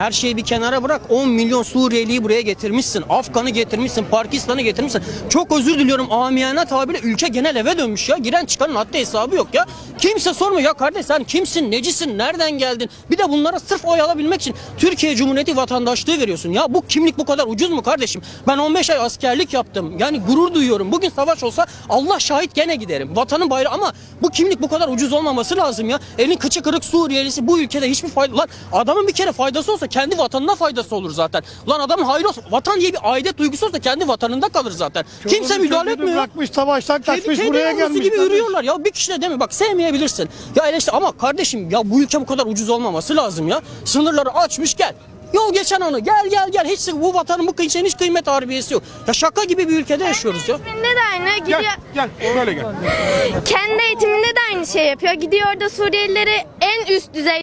Her şeyi bir kenara bırak 10 milyon Suriyeliyi buraya getirmişsin. Afgan'ı getirmişsin. Pakistan'ı getirmişsin. Çok özür diliyorum amiyane tabirle ülke genel eve dönmüş ya. Giren çıkanın haddi hesabı yok ya. Kimse sormuyor ya kardeş sen kimsin, necisin, nereden geldin? Bir de bunlara sırf oy alabilmek için Türkiye Cumhuriyeti vatandaşlığı veriyorsun. Ya bu kimlik bu kadar ucuz mu kardeşim? Ben 15 ay askerlik yaptım. Yani gurur duyuyorum. Bugün savaş olsa Allah şahit gene giderim. Vatanın bayrağı ama bu kimlik bu kadar ucuz olmaması lazım ya. Elin kıçı kırık Suriyelisi bu ülkede hiçbir fayda... Lan adamın bir kere faydası olsa kendi vatanına faydası olur zaten. Lan adamın hayrı olsa, vatan diye bir aidet duygusu olsa kendi vatanında kalır zaten. Kimse Çoluğunu müdahale çocuğunu etmiyor. Bırakmış savaştan kaçmış kedi buraya gelmiş. gibi kardeş. ürüyorlar ya bir kişi de değil mi? Bak sevmeyebilirsin. Ya eleştir ama kardeşim ya bu ülke bu kadar ucuz olmaması lazım ya. Sınırları açmış gel. Yol geçen onu gel gel gel hiç bu vatanın bu kıyıcının hiç kıymet harbiyesi yok. Ya şaka gibi bir ülkede yaşıyoruz ya. Eğitiminde de aynı. Gidiyor, Gel, gel, şöyle gel. kendi eğitiminde de aynı şey yapıyor. Gidiyor orada Suriyelileri en üst düzey